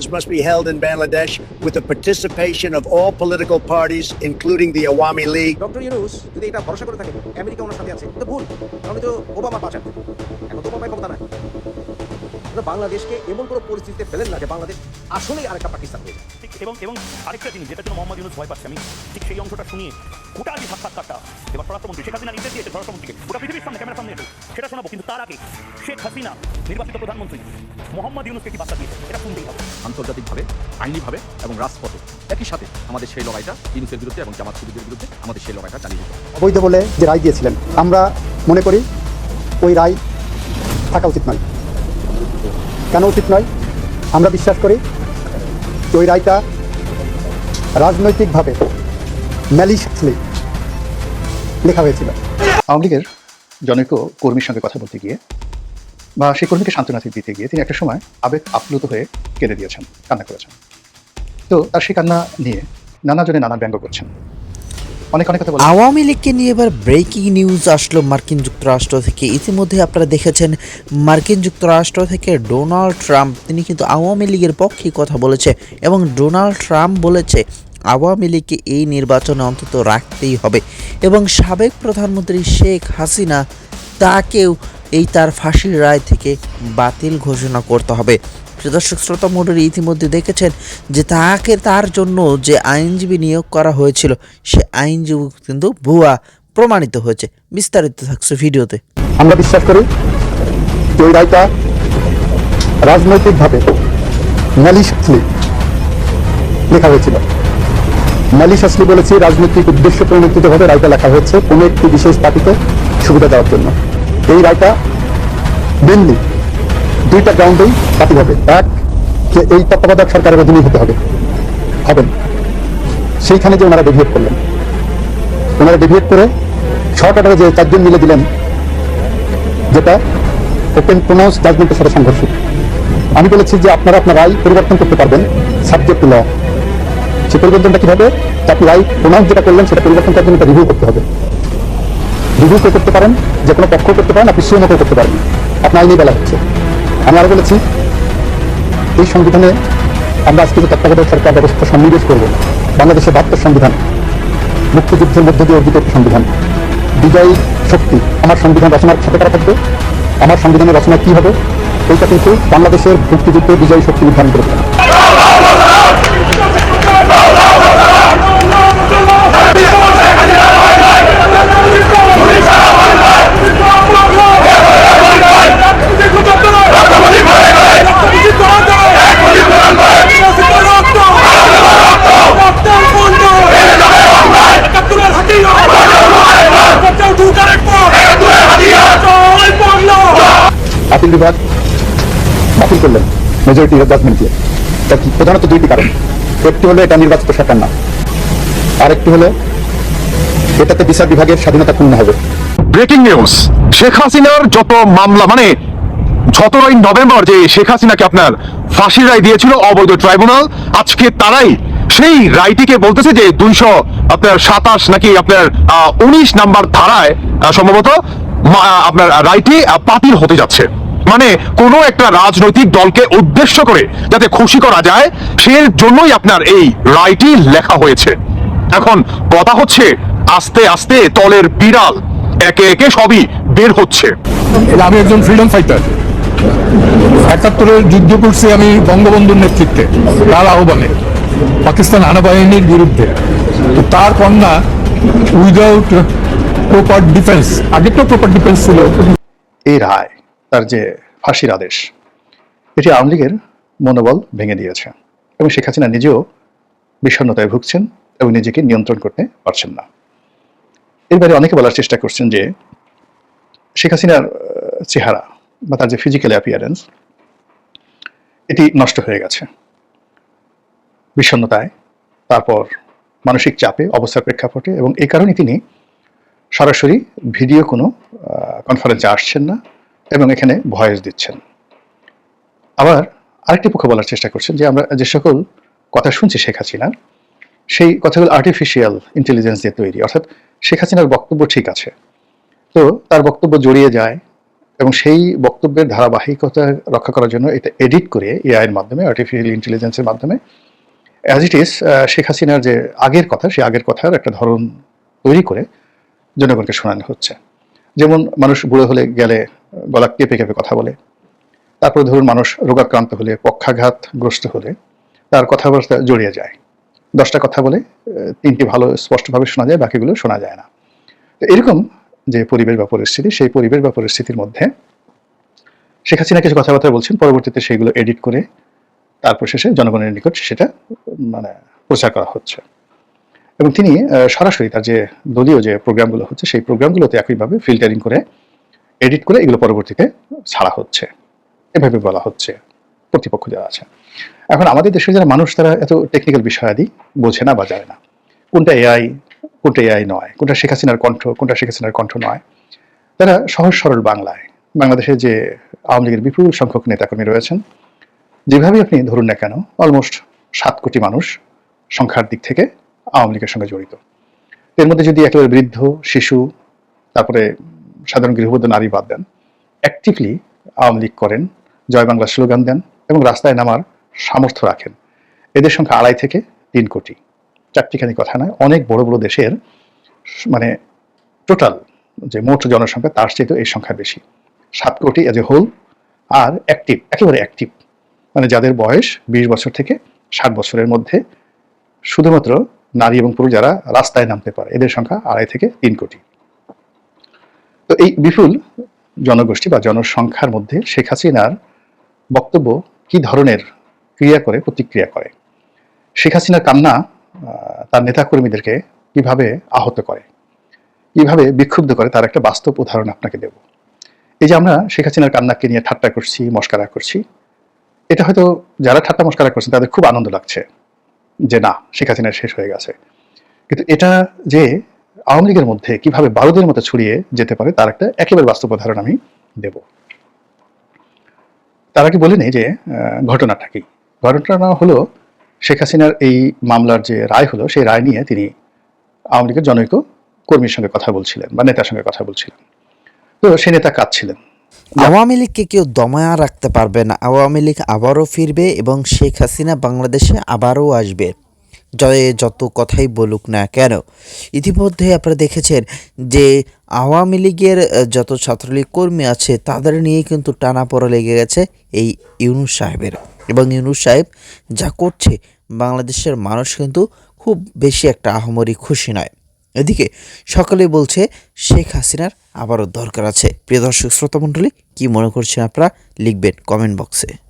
elections must be held in Bangladesh with the participation of all political parties, including the Awami League. Doctor Yunus যদি এটা ভরসা করে থাকে America ওনার সাথে আছে তো ভুল। তাহলে তো ওবামা পাচার এখন তো ওবামার ক্ষমতা নাই। বাংলাদেশকে এমন কোনো পরিস্থিতিতে ফেলেন না যে বাংলাদেশ আসলেই আরেকটা পাকিস্তান হয়ে যায়। ঠিক এবং এবং আরেকটা জিনিস যেটা জন্য মোহাম্মদ ইউনুস ভয় পাচ্ছে আমি ঠিক সেই অংশটা শুনিয়ে গোটা যে সাক্ষাৎকারটা এবার স্বরাষ্ট্রমন্ত্রী শেখ হাসিনা নির্দেশ দিয়েছে স্বরাষ্ট্রমন্ত্রীকে গোটা পৃথিবীর সামনে ক্যামেরার সামনে সেটা শোনাবো। কিন্তু তার আগে শেখ হাসিনা নির্বাচিত প্রধানমন্ত্রী মোহাম্মদ ইউনুসকে কি বার্তা দিয়েছে? এটা শুনতেই হবে। আন্তর্জাতিকভাবে আইনিভাবে এবং রাজপথে। একই সাথে আমাদের সেই লড়াইটা ইউনুসের বিরুদ্ধে এবং জামাত শিবিরের বিরুদ্ধে আমাদের সেই লড়াইটা চালিয়ে যেতে অবৈধ বলে যে রায় দিয়েছিলেন আমরা মনে করি ওই রায় থাকা উচিত নয়। কেন উচিত নয়? আমরা বিশ্বাস করি যে ওই রায়টা রাজনৈতিকভাবে ম্যালিশলি লেখা হয়েছিল। আওয়ামী লীগের জনৈক কর্মীর সঙ্গে কথা বলতে গিয়ে বা সেই কর্মীকে সান্ত্বনা দিতে গিয়ে তিনি একটা সময় আবেগ আপ্লুত হয়ে কেঁদে দিয়েছেন, কান্না করেছেন। তো তার সেই কান্না নিয়ে নানা জনে নানা ব্যঙ্গ করছেন। অনেক অনেক কথা আওয়ামী লীগকে নিয়ে এবার ব্রেকিং নিউজ আসলো মার্কিন যুক্তরাষ্ট্র থেকে। ইতিমধ্যে আপনারা দেখেছেন মার্কিন যুক্তরাষ্ট্র থেকে ডোনাল্ড ট্রাম্প, তিনি কিন্তু আওয়ামী লীগের পক্ষে কথা বলেছে এবং ডোনাল্ড ট্রাম্প বলেছে আওয়ামী লীগকে এই নির্বাচনে অন্তত রাখতেই হবে। এবং সাবেক প্রধানমন্ত্রী শেখ হাসিনা তাকেও এই তার ফাঁসির রায় থেকে বাতিল ঘোষণা করতে হবে। দর্শক, শ্রোতা মণ্ডলী ইতিমধ্যে দেখেছেন যে তাকে তার জন্য যে আইনজীবী নিয়োগ করা হয়েছিল, সে আইনজীবী কিন্তু ভুয়া প্রমাণিত হয়েছে। বিস্তারিত থাকছে ভিডিওতে। আমরা বিশ্বাস করি যে ওই রায়টা রাজনৈতিকভাবে ম্যালিশলি লেখা হয়েছিল। ম্যালিশাসলি বলেছি, রাজনৈতিক উদ্দেশ্য প্রণোদিতভাবে রায়টা লেখা হয়েছে কোনো একটি বিশেষ পার্টিকে সুবিধা দেওয়ার জন্য। এই রায়টা মেনলি দুইটা গ্রাউন্ডেই বাতিল হবে। এক, যে এই তত্ত্বাবধায়ক সরকারের অধীনে হতে হবে। হবেন। সেইখানে যে ওনারা ডেভিয়েট করলেন। ওনারা ডেভিয়েট করে অর্ডারে যে চারজন মিলে দিলেন, যেটা ওপেন প্রোনাউন্স জাজমেন্টের সাথে সংঘর্ষ। আমি বলেছি যে আপনারা আপনার রায় পরিবর্তন করতে পারবেন সাবজেক্ট ল সে পরিবর্তনটা কীভাবে? আপনি রায় প্রোনাউন্স যেটা করলেন, সেটা পরিবর্তন করার জন্য রিভিউ করতে হবে। রিভিউ করতে পারেন, যে কোনো পক্ষ করতে পারেন, আপনি সিএমও করতে পারেন। আপনার আইনে বেলা হচ্ছে। আমি আরও বলেছি, এই সংবিধানে আমরা আজকে যে তত্ত্বাবধায়ক সরকার ব্যবস্থা সন্নিবেশ করব, বাংলাদেশের বাহাত্তর সংবিধান, মুক্তিযুদ্ধের মধ্য দিয়ে অর্জিত একটি সংবিধান। বিজয়ী শক্তি, আমার সংবিধান রচনার সাথে করা থাকবে? আমার সংবিধানের রচনা কী হবে? এইটা কিন্তু বাংলাদেশের মুক্তিযুদ্ধের বিজয়ী শক্তি নির্ধারণ করে বিভাগ বাতিল করলেন। মেজরিটি জাজমেন্ট দিয়ে তার প্রধানত দুইটি কারণ। একটি হলো এটা নির্বাচিত সরকার না। আরেকটি হলো এটাতে বিচার বিভাগের স্বাধীনতা ক্ষুণ্ণ হবে। ব্রেকিং নিউজ শেখ হাসিনার যত মামলা মানে সতেরোই নভেম্বর যে শেখ হাসিনাকে আপনার ফাঁসির রায় দিয়েছিল অবৈধ ট্রাইব্যুনাল, আজকে তারাই সেই রায়টিকে বলতেছে যে দুইশো আপনার সাতাশ নাকি আপনার উনিশ নাম্বার ধারায় সম্ভবত আপনার রায়টি বাতিল হতে যাচ্ছে। মানে কোনো একটা রাজনৈতিক দলকে উদ্দেশ্য করে যাতে খুশি করা যায় সে জন্যই আপনার এই রায়টি লেখা হয়েছে। এখন কথা হচ্ছে আস্তে আস্তে তলের বিড়াল একে একে সবই বের হচ্ছে। আমি একজন ফ্রিডম ফাইটার একাত্তরের যুদ্ধ করছি আমি বঙ্গবন্ধুর নেতৃত্বে তার আহ্বানে পাকিস্তান আনাবাহিনীর বিরুদ্ধে। তো তার কন্যা উইদাউট প্রপার ডিফেন্স আগে তো প্রপার ডিফেন্স ছিল। এই রায় তার যে ফাঁসির আদেশ, এটি আওয়ামী লীগের মনোবল ভেঙে দিয়েছে এবং শেখ হাসিনা নিজেও বিষণ্ণতায় ভুগছেন এবং নিজেকে নিয়ন্ত্রণ করতে পারছেন না। এর বাইরে অনেকে বলার চেষ্টা করছেন যে শেখ হাসিনার চেহারা বা তার যে ফিজিক্যাল অ্যাপিয়ারেন্স এটি নষ্ট হয়ে গেছে। বিষণ্ণতায়, তারপর মানসিক চাপে, অবস্থার প্রেক্ষাপটে এবং এই কারণে তিনি সরাসরি ভিডিও কোনো কনফারেন্সে আসছেন না। এবং এখানে ভয়েস দিচ্ছেন। আবার আরেকটি পক্ষ বলার চেষ্টা করছেন যে আমরা যে সকল কথা শুনছি শেখ হাসিনার সেই কথাগুলো আর্টিফিশিয়াল ইন্টেলিজেন্স দিয়ে তৈরি। অর্থাৎ শেখ হাসিনার বক্তব্য ঠিক আছে। তো তার বক্তব্য জড়িয়ে যায় এবং সেই বক্তব্যের ধারাবাহিকতা রক্ষা করার জন্য এটা এডিট করে এআইয়ের মাধ্যমে আর্টিফিশিয়াল ইন্টেলিজেন্সের মাধ্যমে অ্যাজ ইট ইজ শেখ হাসিনার যে আগের কথা, সেই আগের কথার একটা ধরন তৈরি করে জনগণকে শোনানো হচ্ছে। যেমন মানুষ বুড়ো হলে গেলে গলা কেঁপে কেঁপে কথা বলে। তারপরে ধরুন মানুষ রোগাক্রান্ত হলে পক্ষাঘাতগ্রস্ত হলে তার কথাবার্তা জড়িয়ে যায়। দশটা কথা বলে, তিনটি ভালো স্পষ্টভাবে শোনা যায়, বাকিগুলো শোনা যায় না। তো এরকম যে পরিবেশ বা পরিস্থিতি, সেই পরিবেশ বা পরিস্থিতির মধ্যে শেখ হাসিনা কিছু কথাবার্তা বলছেন, পরবর্তীতে সেইগুলো এডিট করে তারপর শেষে জনগণের নিকট সেটা মানে প্রচার করা হচ্ছে। এবং তিনি সরাসরি তার যে দলীয় যে প্রোগ্রামগুলো হচ্ছে, সেই প্রোগ্রামগুলোতে একইভাবে ফিল্টারিং করে, এডিট করে এগুলো পরবর্তীতে ছাড়া হচ্ছে। এভাবে বলা হচ্ছে, কর্তৃপক্ষ যারা আছে। এখন আমাদের দেশের যারা মানুষ, তারা এত টেকনিক্যাল বিষয়াদি বোঝে না বা জানে না। কোনটা এআই কোনটা এআই নয়, কোনটা শেখ হাসিনার কণ্ঠ, কোনটা শেখ হাসিনার কণ্ঠ নয়। তারা সহজ সরল বাংলায়, বাংলাদেশে যে আওয়ামী লীগের বিপুল সংখ্যক নেতাকর্মী রয়েছেন যেভাবে আপনি ধরুন না কেন অলমোস্ট সাত কোটি মানুষ সংখ্যার দিক থেকে আওয়ামী লীগের সঙ্গে জড়িত। এর মধ্যে যদি একেবারে বৃদ্ধ, শিশু, তারপরে সাধারণ গৃহবধূ নারী বাদ দেন অ্যাক্টিভলি আওয়ামী লীগ করেন, জয় বাংলা স্লোগান দেন এবং রাস্তায় নামার সামর্থ্য রাখেন। এদের সংখ্যা আড়াই থেকে তিন কোটি। চারটিখানি কথা নয়, অনেক বড় বড় দেশের মানে টোটাল যে মোট জনসংখ্যা, তার চেয়ে এই সংখ্যা বেশি। সাত কোটি এজ এ হোল আর অ্যাক্টিভ একেবারে অ্যাক্টিভ মানে যাদের বয়স বিশ বছর থেকে ষাট বছরের মধ্যে, শুধুমাত্র নারী এবং পুরুষ যারা রাস্তায় নামতে পারে, এদের সংখ্যা আড়াই থেকে তিন কোটি। তো এই বিপুল জনগোষ্ঠী বা জনসংখ্যার মধ্যে শেখ হাসিনার বক্তব্য কি ধরনের ক্রিয়া করে, প্রতিক্রিয়া করে? শেখ হাসিনার কান্না তার নেতাকর্মীদেরকে কীভাবে আহত করে? কীভাবে বিক্ষুব্ধ করে? তার একটা বাস্তব উদাহরণ আপনাকে দেব। এই যে আমরা শেখ হাসিনার কান্নাকে নিয়ে ঠাট্টা করছি, মস্কারা করছি, এটা হয়তো যারা ঠাট্টা মস্কারা করছেন তাদের খুব আনন্দ লাগছে। যে না, শেখ হাসিনার শেষ হয়ে গেছে। কিন্তু এটা যে আওয়ামী লীগের মধ্যে কীভাবে বারুদের মতো ছড়িয়ে যেতে পারে, তার একটা একেবারে বাস্তব উদাহরণ আমি দেব। তার আগে বলে যে ঘটনাটা কি? ঘটনা হলো শেখ হাসিনার এই মামলার যে রায় হলো, সেই রায় নিয়ে তিনি আওয়ামী লীগের জনৈক কর্মীর সঙ্গে কথা বলছিলেন বা নেতার সঙ্গে কথা বলছিলেন। তো সে নেতা কাঁদছিলেন। আওয়ামী লীগকে কেউ দমায়া রাখতে পারবে না। আওয়ামী লীগ আবারও ফিরবে এবং শেখ হাসিনা বাংলাদেশে আবারও আসবে। জয়ে যত কথাই বলুক না কেন, ইতিমধ্যে আপনারা দেখেছেন যে আওয়ামী লীগের যত ছাত্রলীগ কর্মী আছে, তাদের নিয়ে কিন্তু টানাপড়া লেগে গেছে এই ইউনুস সাহেবের। এবং ইউনুস সাহেব যা করছে, বাংলাদেশের মানুষ কিন্তু খুব বেশি একটা আহমরি খুশি নয়। এদিকে সকলে বলছে, শেখ হাসিনার আবারও দরকার আছে। প্রিয় দর্শক, শ্রোতা মণ্ডলী, কী মনে করছেন আপনারা? লিখবেন কমেন্ট বক্সে।